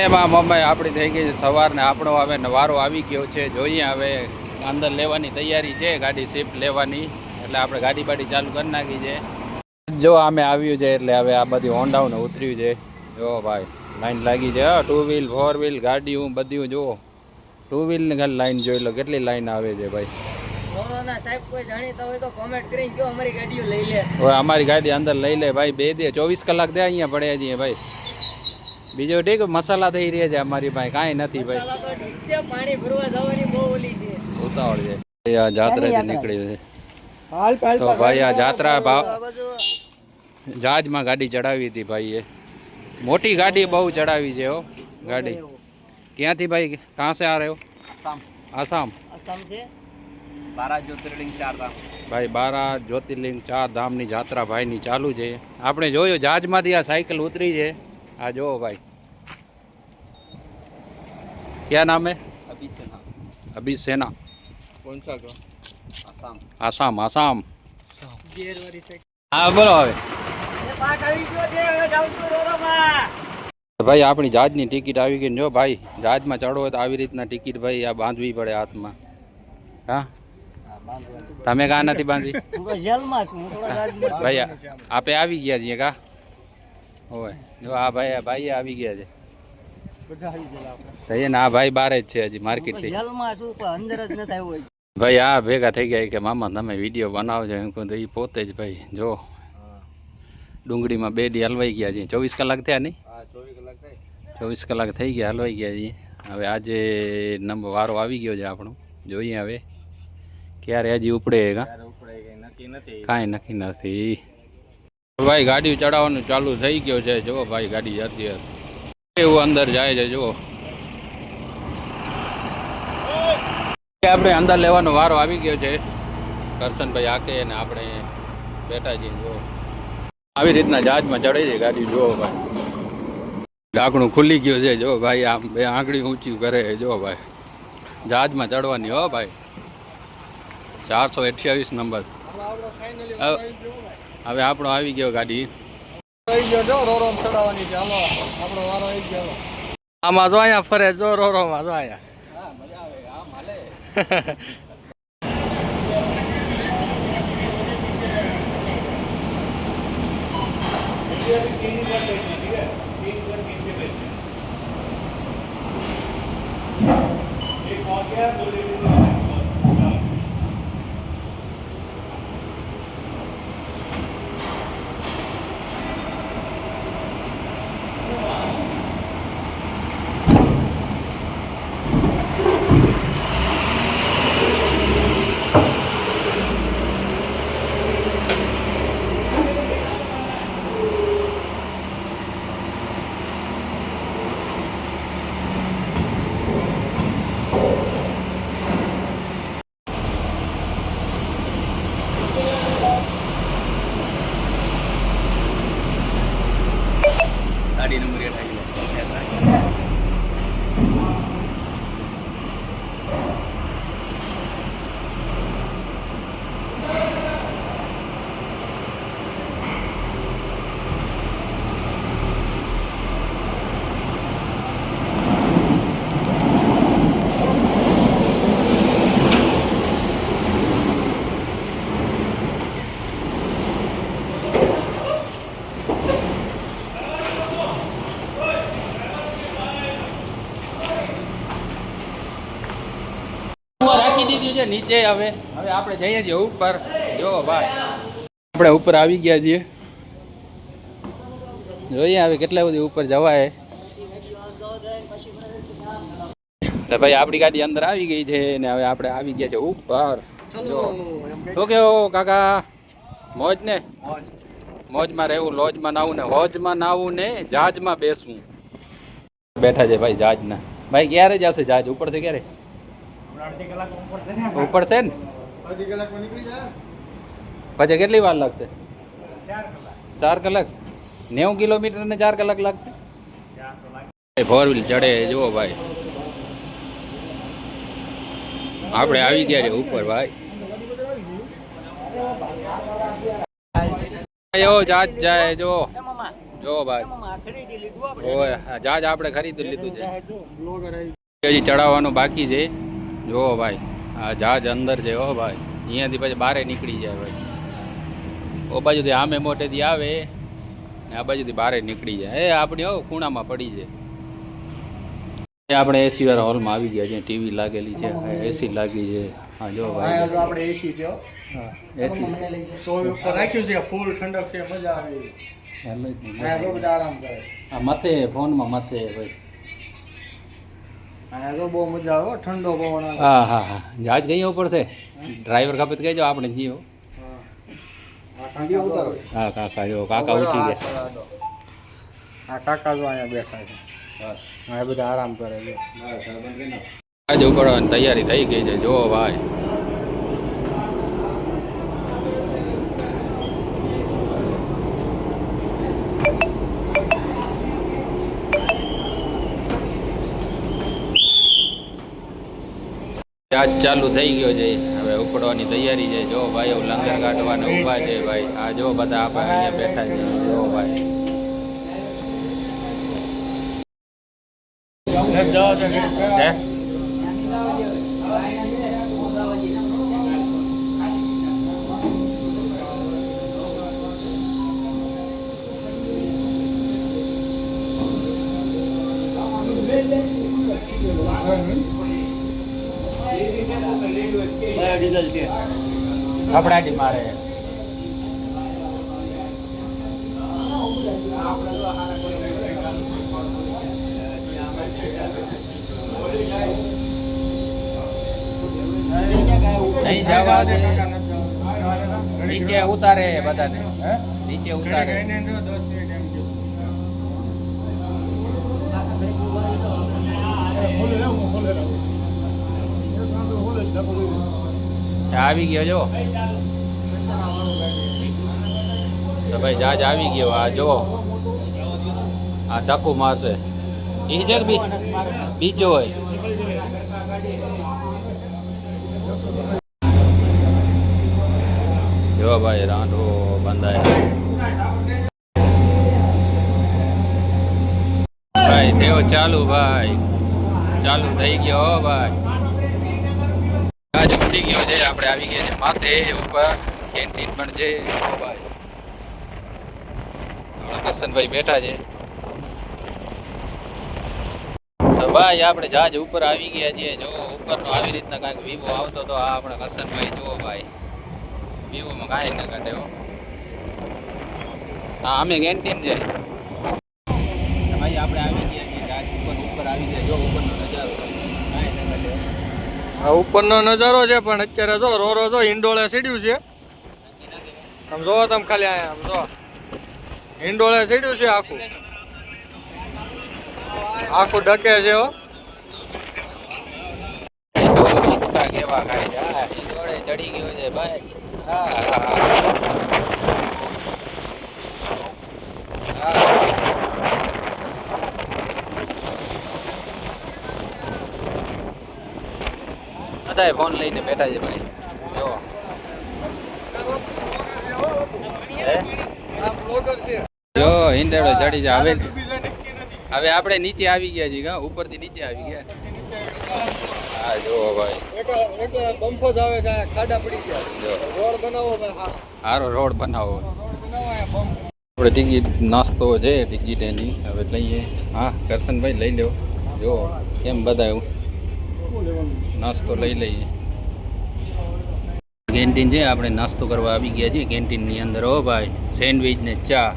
એમાં મમ્મી આપણી થઈ ગઈ છે. સવારને આપણો હવે વારો આવી ગયો છે. જોઈએ હવે અંદર લેવાની તૈયારી છે. ગાડી શિફ્ટ લેવાની. એટલે આપણે ગાડી બાડી ચાલુ કરી નાખી છે. જો અમે આવ્યું છે એટલે હવે આ બધી હોન્ડાઓને ઉતર્યું છે. જો ભાઈ લાઈન લાગી છે. ટુ વ્હીલ ફોર વ્હીલ ગાડીઓ બધું જુઓ. ટુ વ્હીલની ખાલી લાઈન જોઈ લો કેટલી લાઈન આવે છે ભાઈ. અમારી ગાડી અંદર લઈ લે. ભાઈ બે દે ચોવીસ કલાક દે અહીંયા પડ્યા છીએ ભાઈ. બીજું ઠીક મસાલા થઈ રહ્યા છે અમારી પાસે કાંઈ નથી ભાઈ. પાણી ભરવા જવાની બહુ ઓલી છે. ઉતાવળ છે. આ જાત્રાથી નીકળ્યું છે. હાલ પાલ તો ભાઈ આ જાત્રા ભાવ જહાજમાં ગાડી ચડાવી હતી ભાઈએ. મોટી ગાડી બહુ ચડાવી છે હો ગાડી. ક્યાંથી ભાઈ? કાં સે આ રહ્યો? આસામ. આસામ. આસામ છે? બારા જ્યોતિર્લિંગ ચાર ધામ. ભાઈ બારા જ્યોતિર્લિંગ ચાર ધામની જાત્રા ભાઈની ચાલુ છે. આપણે જોયું જહાજમાંથી આ સાયકલ ઉતરી છે. આ જો ભાઈ. ક્યાં નામ હે? અભી સેના અભી સેના કોણ સા કો આસામ. આસામ આસામ હા બોલો હવે. એ પાક આવી ગયો છે હવે જાઉં છું રોરોમાં ભાઈ આપણી જહાજની ટિકિટ આવી ગઈ જો ભાઈ જહાજમાં ચડો હોય તો આવી રીતના ટિકિટ ભાઈ આ બાંધવી પડે હાથમાં. હા? તમે કાં નથી બાંધી હું તો જેલમાં છું હું થોડા રાજમાં છું. ભાઈ આપે આવી ગયા છીએ કા? હોય. જો આ ભાઈ આ ભાઈ આવી ગયા છે. એ ના ભાઈ બારે જ છે હજી માર્કેટથી. ભાઈ આ ભેગા થઈ ગયા કે મામા તમે વીડિયો બનાવજો. એમ કહું તો એ પોતે જ ભાઈ જો. ડુંગળીમાં બે હલવાઈ ગયા છે. ચોવીસ કલાક થયા નહીં? ચોવીસ કલાક ચોવીસ કલાક થઈ ગયા હલવાઈ ગયા છીએ હવે આજે નંબર વારો આવી ગયો છે આપણો. જોઈએ હવે. ક્યારે હજી ઉપડે કાંઈ નક્કી નથી. ભાઈ, ગાડી ચડાવવાનું ચાલુ થઈ ગયું છે. જુઓ ભાઈ, ગાડી જતી એવું અંદર જાય છે, જુઓ. આપણે અંદર લેવાનો વારો આવી ગયો છે. કરશનભાઈ આકે અને આપણે બેઠા છીએ, જુઓ. આવી રીતના જહાજમાં ચડે છે ગાડી, જુઓ ભાઈ. ઢાંકણું ખુલી ગયું છે જો ભાઈ, આમ બે આંગળી ઊંચી કરે જો ભાઈ. જહાજમાં ચડવાની, હો ભાઈ. ચારસો અઠ્યાવીસ નંબર. હવે આપણો આવી ગયો ગાડી. આવી ગયો જો રોરોમ ચડાવવાની છે. હાલો આપણો વારો આવી ગયો. આમાં જો અહીંયા ફરે જો રોરોમાં જો અહીંયા નંબર અઠાવી રાખી છે નીચે હવે હવે આપણે જઈએ છીએ ઉપર. જો ભાઈ, આપણે ઉપર આવી ગયા છીએ. જોઈએ હવે કેટલા બધી ઉપર જવાય. ભાઈ, આપણી ગાડી અંદર આવી ગઈ છે ને હવે આપણે આવી ગયા છે ઉપર. તો કેવો કાકા? મોજ ને મોજમાં રહેવું, લોજમાં નાવું ને હોજમાં નાવું ને જહાજમાં બેસવું. બેઠા છે ભાઈ જહાજના ભાઈ, ક્યારે જશે? જહાજ ઉપર છે ક્યારે? ઉપર છે ને? ઉપર છે ને? અડધી કલાકમાં નીકળી જાય? પછી કેટલી વાર લાગશે? ચાર કલાક. નેવું કિલોમીટર ને ચાર કલાક લાગશે? ફોર વ્હીલ ચડે જુઓ ભાઈ. આપણે આવી ગયા છે ઉપર ભાઈ. જાજ જાય જો એ જો ભાઈ. જાજ ઓય આ આપણે ખરીદી લીધું છે. હજી ચડાવવાનું બાકી છે. જો ભાઈ આ જહાજ અંદર છે હો ભાઈ. અહીંયાથી પછી બારે નીકળી જાય ભાઈ. ઓ બાજુથી આમે મોટેથી આવે ને આ બાજુથી બારે નીકળી જાય. એ આપણી હો ખૂણામાં પડી જાય આપણે એસી વાળા હોલમાં આવી ગયા છે ટીવી લાગેલી છે એસી લાગી છે. હા જો ભાઈ. આપણે એસી છે હો. એસી રાખ્યું છે ફૂલ ઠંડક છે મજા આવે. મથે ફોનમાં મથે ભાઈ. બહુ મજા આવે ઠંડો પવન હા હા હા. જહાજ કઈ છે ડ્રાઈવર ખપે તો કહેજો આપણે જીઓ. હા. કાકા જો કાકા ઉઠી ગયા. હા કાકા જો અહીંયા બેઠા છે. બસ. હા બધા આરામ કરે છે. આજે તૈયારી થઈ ગઈ છે. જો ભાઈ. આજ ચાલુ થઈ ગયો છે. હવે ઉપડવાની તૈયારી છે. જો ભાઈ લંગર કાઢવાને ઊભા છે ભાઈ. આ જો બધા આપણે અહીંયા બેઠા છે. જો ભાઈ. હે? કયા ડીઝલ છે કપડાટી મારે નહીં જવા દે. નીચે ઉતારે બધાને? નીચે ઉતારે આવી ગયો જો તો ભાઈ જહાજ આવી ગયો, આ જો આ ટકુ મારશે. એ છે કે બીજો હોય. જો ભાઈ, રાંધો બંધાય. ભાઈ તેઓ ચાલુ, ભાઈ. ચાલુ થઈ ગયો ભાઈ. આજે ઉડી ગયો છે, આપણે આવી ગયા છે માથે ઉપર. કેન્ટીન પણ છે કરશનભાઈ બેઠા છે. તો ભાઈ, આપણે જહાજ ઉપર આવી ગયા છીએ. જો ઉપરનો આવી રીતના કાંઈક વિવો આવતો તો આ આપણે કરશનભાઈ જુઓ ભાઈ. વિવોમાં કાંઈ ના કાઢે હા, અમે કેન્ટીન છે તો ભાઈ આપણે આવી ગયા છીએ જહાજ ઉપર ઉપર આવી ગયા જો ઉપરનો નજારો કાંઈ ના કાઢે હો. આ ઉપરનો નજારો છે, પણ અત્યારે જો રો રો જો હિંડોળે સીડ્યું છે. આમ જોવો તમે ખાલી આયા આમ જો હિંડોળે સીડ્યું છે આખું. આખું ડકે છે હો. કેવા ખાય ચડી ગયો છે, ભાઈ. હા. હા. બધાય ફોન લઈને બેઠા છે ભાઈ. જો હે? આ બ્લોગર છે જો હિંડોળે ચડી જાય. હવે હવે આપણે નીચે આવી ગયા છીએ ઉપરથી નીચે આવી ગયા. હા જો ભાઈ. બમ્ફો રોડ બનાવો ભાઈ હા સારો રોડ બનાવો. આપણે ટિકિટ, નાસ્તો છે ટિકિટ એની હવે લઈએ. હા, કરશનભાઈ, લઈ લેવો જો કેમ બધા એવું નાસ્તો લઈ લઈએ. કેન્ટીન છે, આપણે નાસ્તો કરવા આવી ગયા છીએ કેન્ટીનની અંદર. હો ભાઈ, સેન્ડવિચ ને ચા.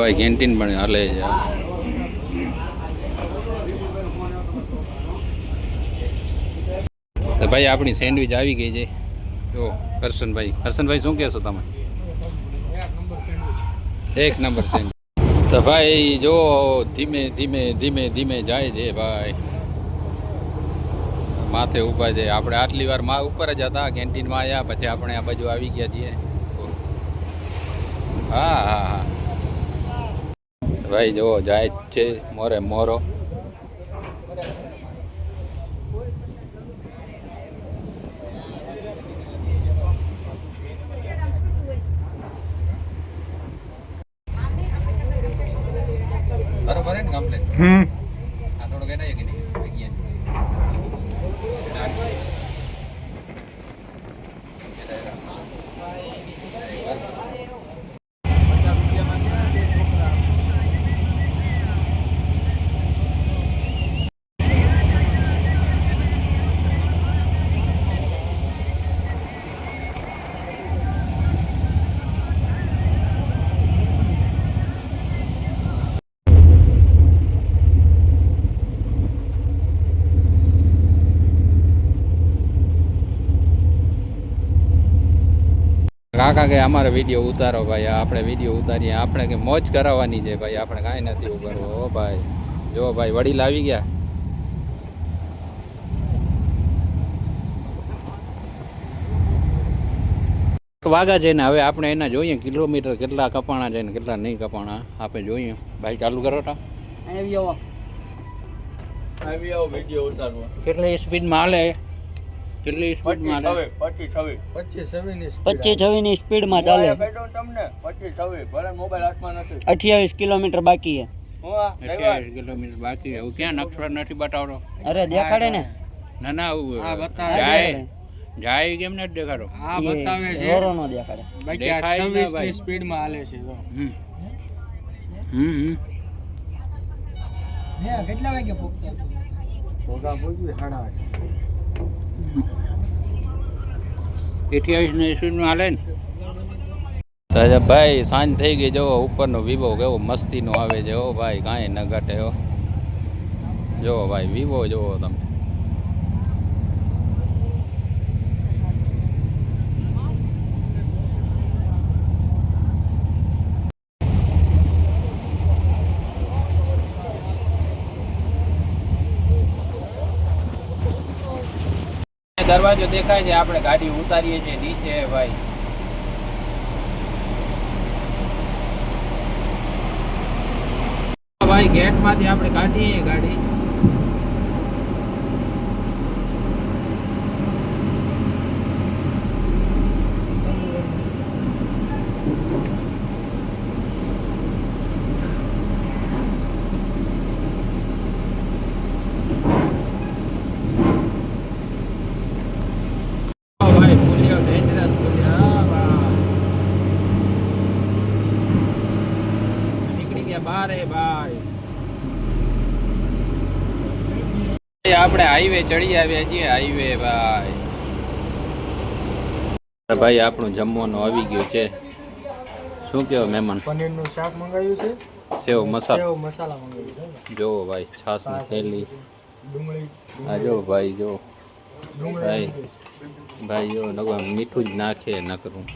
ભાઈ, કેન્ટીન પણ હાલે છે. તો ભાઈ, આપણી સેન્ડવિચ આવી ગઈ છે. જો કરશનભાઈ કરશનભાઈ શું કહેશો તમે? એક નંબર છે તો ભાઈ, જો, ધીમે ધીમે ધીમે ધીમે જાય છે, ભાઈ. માથે ઊભા છે. આપણે આટલી વારમાં ઉપર જ હતા કેન્ટીનમાં આવ્યા પછી આપણે આ બાજુ આવી ગયા છીએ. હા હા હા. ભાઈ, જુઓ, જાય છે, મોરે મોરો. બરોબર હમ. કાકા કે અમારે વીડિયો ઉતારો ભાઈ આપણે વીડિયો ઉતારીએ. આપણે કે મોજ કરાવવાની છે ભાઈ આપણે કાંઈ નથી ઉતારવું ઓ ભાઈ. જો ભાઈ વડીલ આવી ગયા. વાગા છે ને હવે આપણે એના જોઈએ કિલોમીટર કેટલા કપાણા છે ને કેટલા નહીં કપાણા. આપણે જોઈએ. ભાઈ ચાલુ કરો તા આવી આવો વીડિયો ઉતારવો. કેટલી સ્પીડમાં હાલે? કેટલી સ્પીડમાં હાલે પચીસ છવ્વીસની પચીસ છવ્વીસની સ્પીડમાં ચાલે. તમને પચીસ છવ્વીસ ભલે મોબાઈલ હાથમાં નથી. અઠ્યાવીસ કિલોમીટર બાકી છે. અઠ્યાવીસ કિલોમીટર બાકી ક્યાં નકશો નથી બતાવતો? અરે દેખાડે ને. ના ના આવું જાય. જાય કેમ નથી દેખાડો? આ બતાવે છે. રોરો નો દેખાડે. બાકી આ દેખાય જ ને 26 ભાઈ. ની સ્પીડમાં હાલે છે જો. હમ. હમ હમ. કેટલા વાગે પહોંચ્યા ભોગા ભોગવી સાડા આઠ અઠ્યાવીસની હાલે ને તાજા ભાઈ, સાંજ થઈ ગઈ જો, ઉપરનો વિવો કેવો મસ્તીનો આવે છે ભાઈ, કાંઈ ન ઘટે હો. જો ભાઈ, વિવો જોવો તમે. દરવાજો દેખાય છે, આપણે ગાડી ઉતારીએ છીએ, નીચે ભાઈ. ભાઈ ગેટમાંથી આપણે કાઢીએ ગાડી ઓ ભાઈ પૂછ્યો ડેન્જરસ પૂછ્યો ભાઈ નીકળી ગયા બારે ભાઈ ભાઈ, આપણે હાઈવે ચડી આવ્યા છીએ. હાઈવે ભાઈ ભાઈ આપણું જમવાનું આવી ગયું છે. શું કહો મહેમાન? પનીરનું શાક મંગાવ્યું છે? સેવ મસાલા. સેવ મસાલા મંગાવ્યું છે જો ભાઈ છાસની થેલી. ડુંગળી આ જો ભાઈ જો ભાઈ ભાઈ જો નકર મીઠું જ નાખે નકરું.